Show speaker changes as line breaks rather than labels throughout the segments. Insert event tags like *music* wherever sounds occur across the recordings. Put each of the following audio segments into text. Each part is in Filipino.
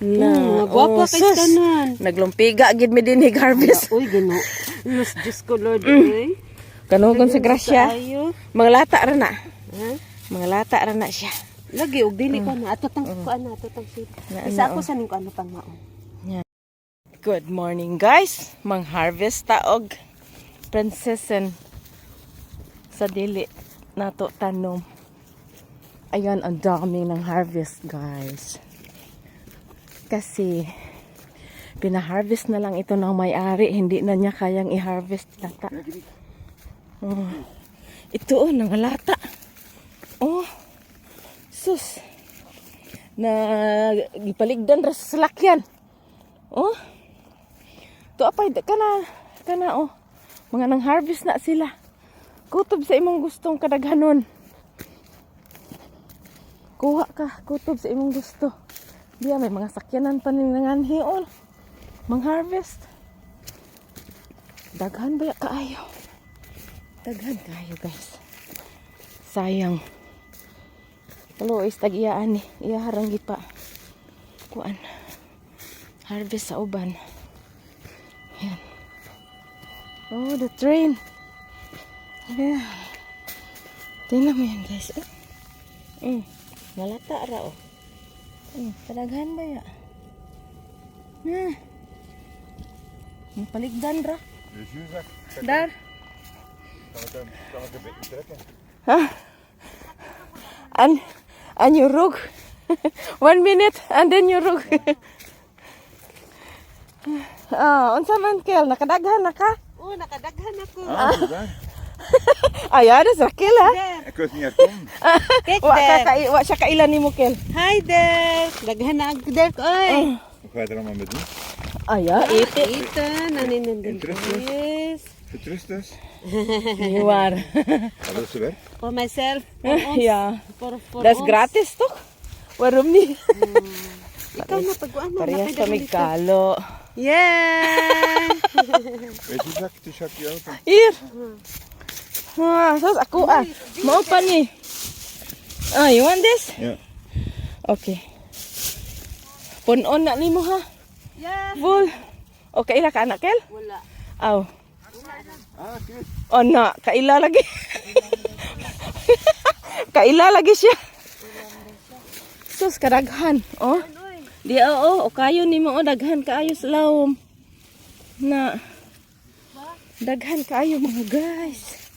Na,
gwapa
oh,
kay
sus.
kanan.
Naglumpiga gid mi din harvest.
Uy, gano. Los Diyos ko, Lord. eh.
Kanugon sa grasya. Mga lata ra na.
Ha?
Mga lata ra na siya.
Lagi, og dili ko na. Ato tang ko ana, ato tang sit.
Na-
Isa
na,
ako
oh.
sa ning ko ano pang maon.
Good morning guys. Mang harvest taog. Princessan sa dili nato tanom. Ayan, ang dami ng harvest guys. Kasi pina-harvest na lang ito ng may-ari, hindi na niya kayang i-harvest lata. Oh. Ito oh, nangalata. Oh. Sus. Na gipaligdan ra sa salakyan. Oh. To apay kana kana oh. Mga nang harvest na sila. Kutob sa imong gustong kadaghanon. Kuha ka, kutob sa imong gusto. Diya may mga sakyanan pa ning nanganhi oh. Mang harvest. Daghan ba kaayo? Daghan kaayo guys. Sayang. Hello, is tag-iyaan ni. Iyaharang pa. Kuan. Harvest sa uban. Yan. Oh, the train. Yeah. Tingnan mo yan, guys. Oh. Mm. Malata ra, oh. Mm. Kadaghan ba ya? Hmm. Ang paligdan ra. Dar. Ha? An, an you rug. *laughs* One minute, and then you rug. *laughs* Ah, unsa man kel nakadaghan na ka?
Oh, nakadaghan ako.
Ah, diba?
Ayan, sa kel ha.
Weet niet herkom.
Kijk
Wa ka wa siya kailan nimo kel.
Hi there. Daghan na ako there ko. Oy.
Wat ga je er allemaal mee doen?
Aya, ite.
Ito, naninindin. Yes.
Dus?
Iwar.
Dat is weg.
For myself. For ons.
ja.
For, for
Das gratis toch? Warum ni?
Ikaw na pag-ano.
Parehas kami kalo.
Yeah.
Weet je zak, die zak die open.
Hier. Ah, sos ako ah. Mao pa ni. Ah, you want this?
Ja.
Okay. Punon na nimo ha.
yeah.
Full. Okay ra ka anak kel?
Wala.
Aw.
Ah, kijk.
Oh na, kaila lagi. *laughs* kaila lagi siya. Sus, kadaghan. Oh. Di oo, o kayo ni mo, oh, daghan kaayo sa lawom. Na. Daghan kaayo mga guys.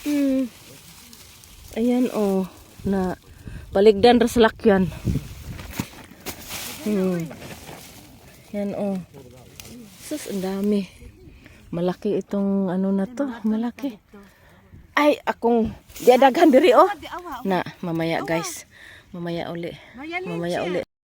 Hmm. Ayan oh, na paligdan ra sa lakyan. Hmm. Yan oh. Sus, ang dami. Malaki itong ano na to, malaki. Ay, akong diadaghan diri oh.
Awa.
Na, mamaya guys. Mamaya uli. Mamaya uli.